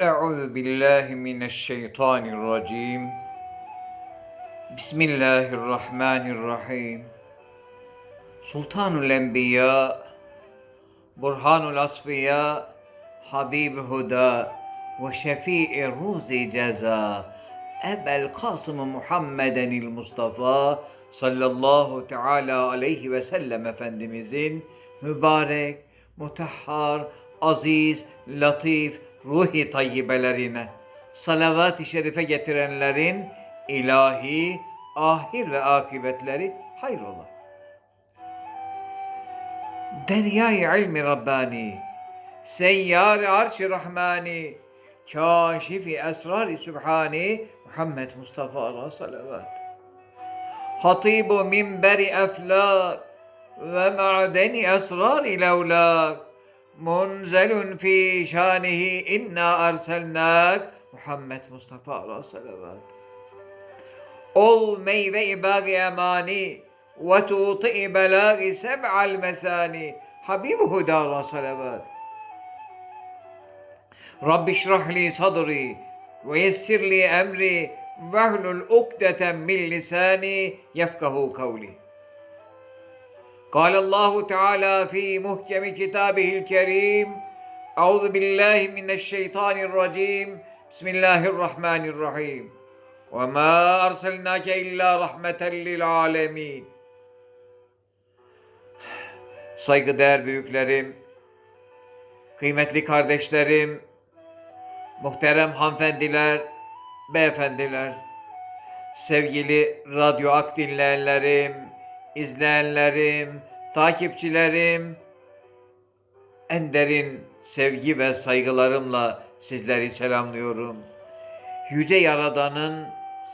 Euzu billahi mineşşeytanirracim. Bismillahirrahmanirrahim. Sultanul Enbiya, Burhanul Asfiya, Habib Huda ve Şefii Ruzi Ceza. Ebel Kasım Muhammedenil Mustafa sallallahu teala aleyhi ve sellem Efendimizin mübarek, mutahhar, aziz, latif, ruhi tayyibelerine, salavat-i şerife getirenlerin ilahi ahir ve akıbetleri hayır ola. Derya'yı ilmi Rabbani, seyyar-ı arş-ı Rahmani, kaşif-i esrar-ı Sübhani, Muhammed Mustafa ala salavat. Hatibu minberi eflak ve ma'deni esrar-ı levlak. منزل في شانه إنا أرسلناك. محمد مصطفى رسول الله صلوات أل ميد إباغ أماني وتوطئ بلاغ سبع المثاني. حبيب هدى رسول الله رب اشرح لي صدري ويسر لي أمري واهل الأكدة من لساني يفقه قولي. قال الله تعالى في محكم كتابه الكريم أعوذ بالله من الشيطان الرجيم بسم الله الرحمن الرحيم وما أرسلناك إلا رحمة للعالمين Saygıdeğer büyüklerim, kıymetli kardeşlerim, muhterem hanımefendiler, beyefendiler, sevgili radyo ak dinleyenlerim, izleyenlerim, takipçilerim, en derin sevgi ve saygılarımla sizleri selamlıyorum. Yüce Yaradan'ın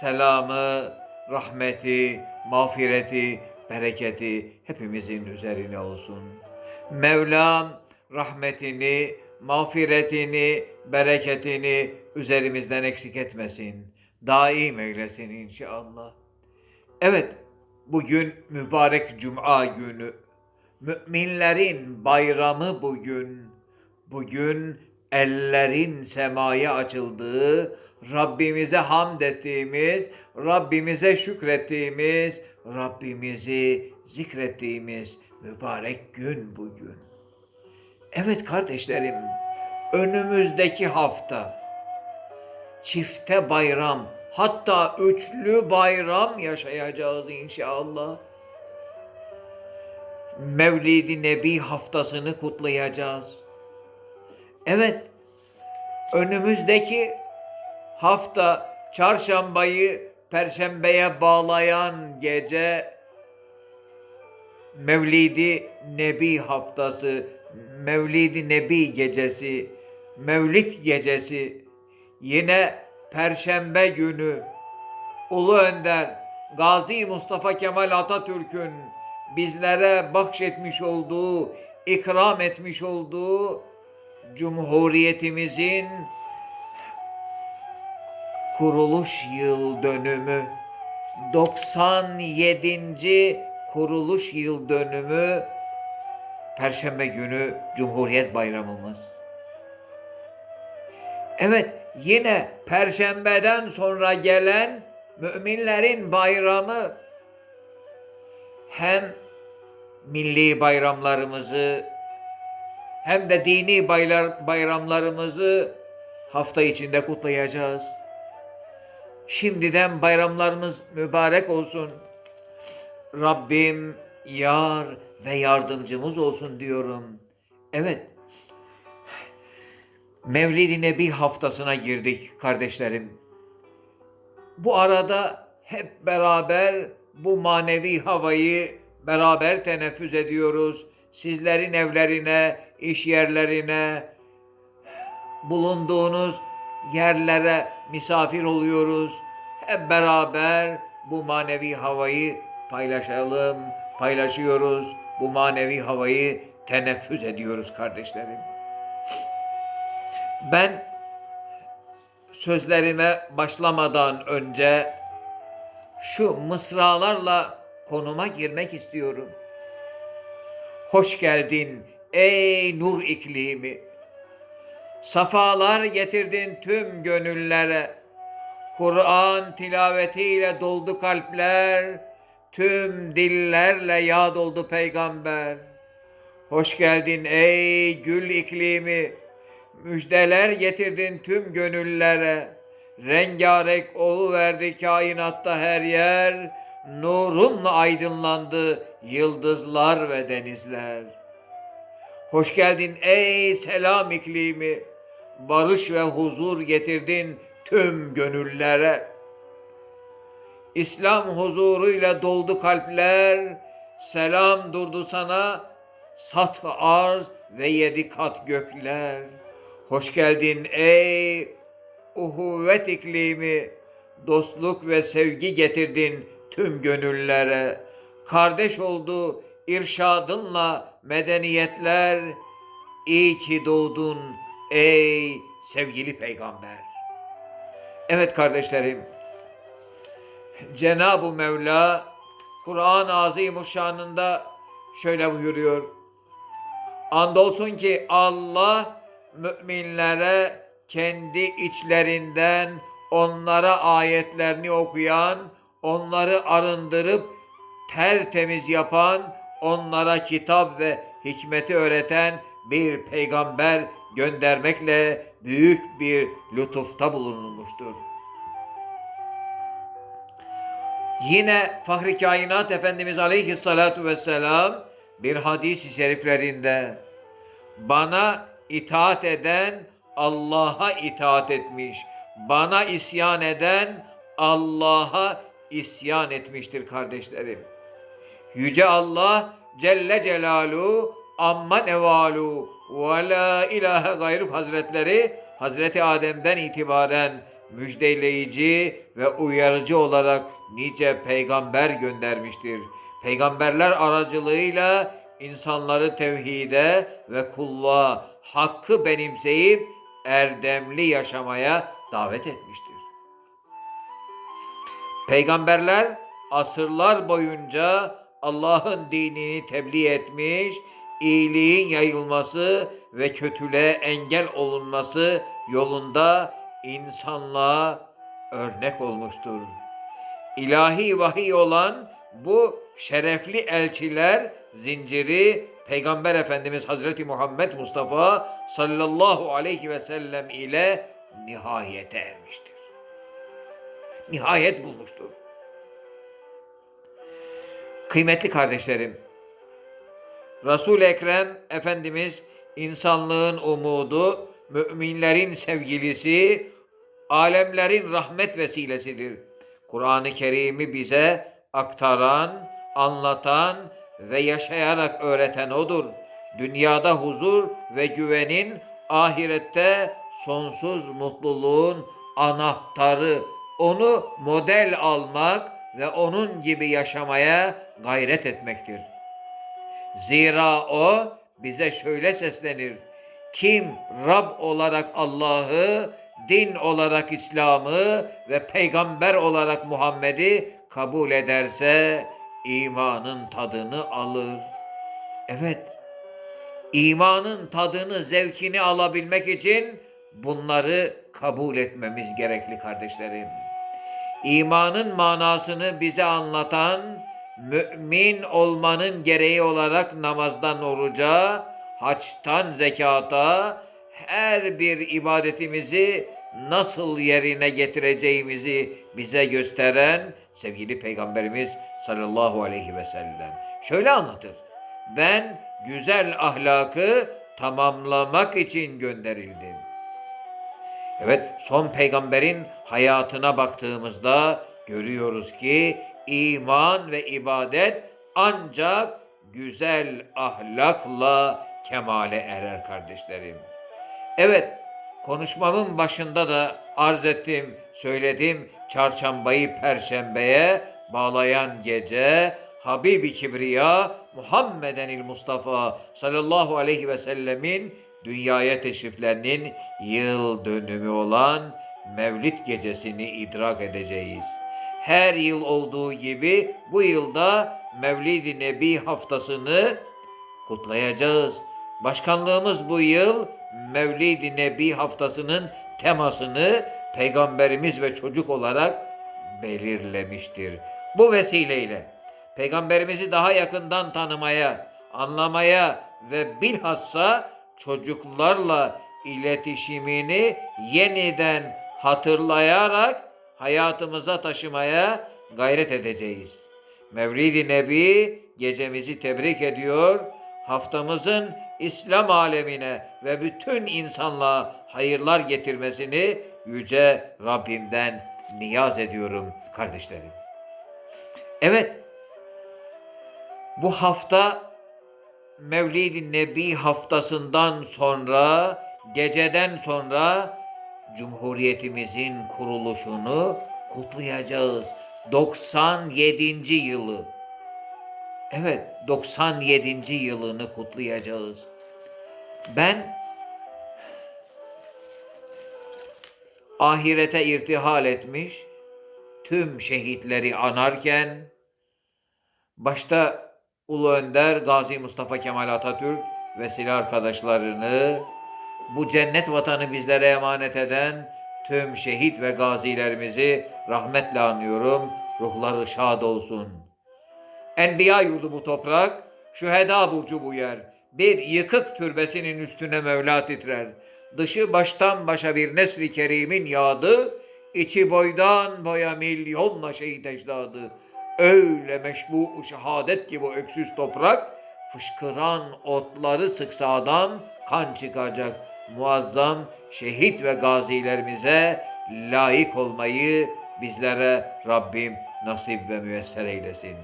selamı, rahmeti, mağfireti, bereketi hepimizin üzerine olsun. Mevlam rahmetini, mağfiretini, bereketini üzerimizden eksik etmesin. Daim eylesin inşallah. Evet, bugün mübarek cuma günü. Müminlerin bayramı bugün. Bugün ellerin semaya açıldığı, Rabbimize hamd ettiğimiz, Rabbimize şükrettiğimiz, Rabbimizi zikrettiğimiz mübarek gün bugün. Evet kardeşlerim, önümüzdeki hafta çifte bayram, hatta üçlü bayram yaşayacağız inşallah. Mevlid-i Nebi haftasını kutlayacağız. Evet, önümüzdeki hafta çarşambayı perşembeye bağlayan gece Mevlidi Nebi haftası, Mevlidi Nebi gecesi, Mevlid gecesi, yine Perşembe günü Ulu Önder Gazi Mustafa Kemal Atatürk'ün bizlere bahşetmiş olduğu, ikram etmiş olduğu Cumhuriyetimizin kuruluş yıl dönümü 97. kuruluş yıl dönümü Perşembe günü Cumhuriyet Bayramımız. Evet, yine Perşembeden sonra gelen müminlerin bayramı hem milli bayramlarımızı hem de dini bayramlarımızı hafta içinde kutlayacağız. Şimdiden bayramlarımız mübarek olsun. Rabbim yar ve yardımcımız olsun diyorum. Evet. Mevlid-i Nebi haftasına girdik kardeşlerim. Bu arada hep beraber bu manevi havayı beraber teneffüs ediyoruz. Sizlerin evlerine, iş yerlerine, bulunduğunuz yerlere misafir oluyoruz. Hep beraber bu manevi havayı paylaşalım, paylaşıyoruz. Bu manevi havayı teneffüs ediyoruz kardeşlerim. Ben sözlerime başlamadan önce şu mısralarla konuma girmek istiyorum. Hoş geldin ey nur iklimi. Safalar getirdin tüm gönüllere. Kur'an tilavetiyle doldu kalpler. Tüm dillerle yad oldu peygamber. Hoş geldin ey gül iklimi. Müjdeler getirdin tüm gönüllere. Rengarenk verdi kainatta her yer. Nurunla aydınlandı yıldızlar ve denizler. Hoş geldin ey selam iklimi. Barış ve huzur getirdin tüm gönüllere. İslam huzuruyla doldu kalpler. Selam durdu sana sat arz ve yedi kat gökler. Hoş geldin ey uhuvvet iklimi. Dostluk ve sevgi getirdin tüm gönüllere. Kardeş oldu irşadınla medeniyetler. İyi ki doğdun ey sevgili peygamber. Evet kardeşlerim. Cenab-ı Mevla Kur'an-ı Azimuşşan'ında şöyle buyuruyor. Andolsun ki Allah müminlere kendi içlerinden onlara ayetlerini okuyan, onları arındırıp tertemiz yapan, onlara kitap ve hikmeti öğreten bir peygamber göndermekle büyük bir lütufta bulunulmuştur. Yine Fahri Kainat Efendimiz Aleyhissalatu Vesselam bir hadis-i şeriflerinde bana itaat eden Allah'a itaat etmiş. Bana isyan eden Allah'a isyan etmiştir kardeşlerim. Yüce Allah Celle Celalu amma nevalu ve la ilahe gayrı hazretleri Hazreti Adem'den itibaren müjdeleyici ve uyarıcı olarak nice peygamber göndermiştir. Peygamberler aracılığıyla insanları tevhide ve kulluğa hakkı benimseyip erdemli yaşamaya davet etmiştir. Peygamberler asırlar boyunca Allah'ın dinini tebliğ etmiş, iyiliğin yayılması ve kötülüğe engel olunması yolunda insanlığa örnek olmuştur. İlahi vahiy olan bu şerefli elçiler zinciri Peygamber Efendimiz Hazreti Muhammed Mustafa sallallahu aleyhi ve sellem ile nihayete ermiştir. Nihayet bulmuştur. Kıymetli kardeşlerim, Resul-i Ekrem Efendimiz insanlığın umudu, müminlerin sevgilisi, alemlerin rahmet vesilesidir. Kur'an-ı Kerim'i bize aktaran, anlatan ve yaşayarak öğreten odur. Dünyada huzur ve güvenin, ahirette sonsuz mutluluğun anahtarı. Onu model almak ve onun gibi yaşamaya gayret etmektir. Zira o bize şöyle seslenir. Kim Rab olarak Allah'ı, din olarak İslam'ı ve peygamber olarak Muhammed'i kabul ederse imanın tadını alır. Evet, imanın tadını, zevkini alabilmek için bunları kabul etmemiz gerekli kardeşlerim. İmanın manasını bize anlatan mümin olmanın gereği olarak namazdan oruca, haçtan zekata, her bir ibadetimizi nasıl yerine getireceğimizi bize gösteren sevgili Peygamberimiz sallallahu aleyhi ve sellem. Şöyle anlatır. Ben güzel ahlakı tamamlamak için gönderildim. Evet son peygamberin hayatına baktığımızda görüyoruz ki iman ve ibadet ancak güzel ahlakla kemale erer kardeşlerim. Evet, konuşmamın başında da arz ettim, söyledim. Çarşambayı perşembeye bağlayan gece Habibi Kibriya Muhammedenil Mustafa sallallahu aleyhi ve sellemin dünyaya teşriflerinin yıl dönümü olan Mevlid gecesini idrak edeceğiz. Her yıl olduğu gibi bu yılda Mevlid-i Nebi haftasını kutlayacağız. Başkanlığımız bu yıl Mevlid-i Nebi haftasının temasını peygamberimiz ve çocuk olarak belirlemiştir. Bu vesileyle peygamberimizi daha yakından tanımaya, anlamaya ve bilhassa çocuklarla iletişimini yeniden hatırlayarak hayatımıza taşımaya gayret edeceğiz. Mevlid-i Nebi gecemizi tebrik ediyor. Haftamızın İslam alemine ve bütün insanlığa hayırlar getirmesini yüce Rabbimden niyaz ediyorum kardeşlerim. Evet, bu hafta Mevlid-i Nebi haftasından sonra, geceden sonra Cumhuriyetimizin kuruluşunu kutlayacağız. 97. yılı. Evet, 97. yılını kutlayacağız. Ben ahirete irtihal etmiş tüm şehitleri anarken başta Ulu Önder Gazi Mustafa Kemal Atatürk ve silah arkadaşlarını bu cennet vatanı bizlere emanet eden tüm şehit ve gazilerimizi rahmetle anıyorum. Ruhları şad olsun. Enbiya yurdu bu toprak, şüheda burcu bu yer. Bir yıkık türbesinin üstüne Mevla titrer. Dışı baştan başa bir nesri kerimin yağdı, içi boydan boya milyonla şehit ecdadı. Öyle meşbu şehadet ki bu öksüz toprak, fışkıran otları sıksa adam kan çıkacak. Muazzam şehit ve gazilerimize layık olmayı bizlere Rabbim nasip ve müyesser eylesin.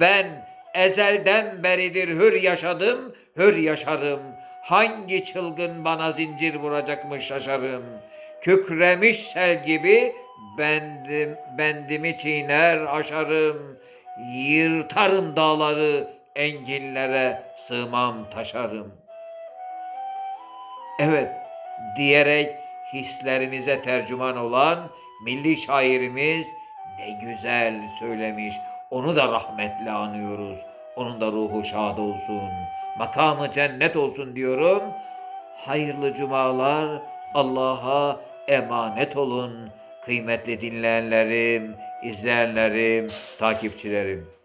Ben ezelden beridir hür yaşadım, hür yaşarım. Hangi çılgın bana zincir vuracakmış şaşarım. Kükremiş sel gibi bendim, bendimi çiğner aşarım. Yırtarım dağları, enginlere sığmam taşarım. Evet, diyerek hislerimize tercüman olan milli şairimiz ne güzel söylemiş. Onu da rahmetle anıyoruz. Onun da ruhu şad olsun. Makamı cennet olsun diyorum. Hayırlı cumalar. Allah'a emanet olun. Kıymetli dinleyenlerim, izleyenlerim, takipçilerim.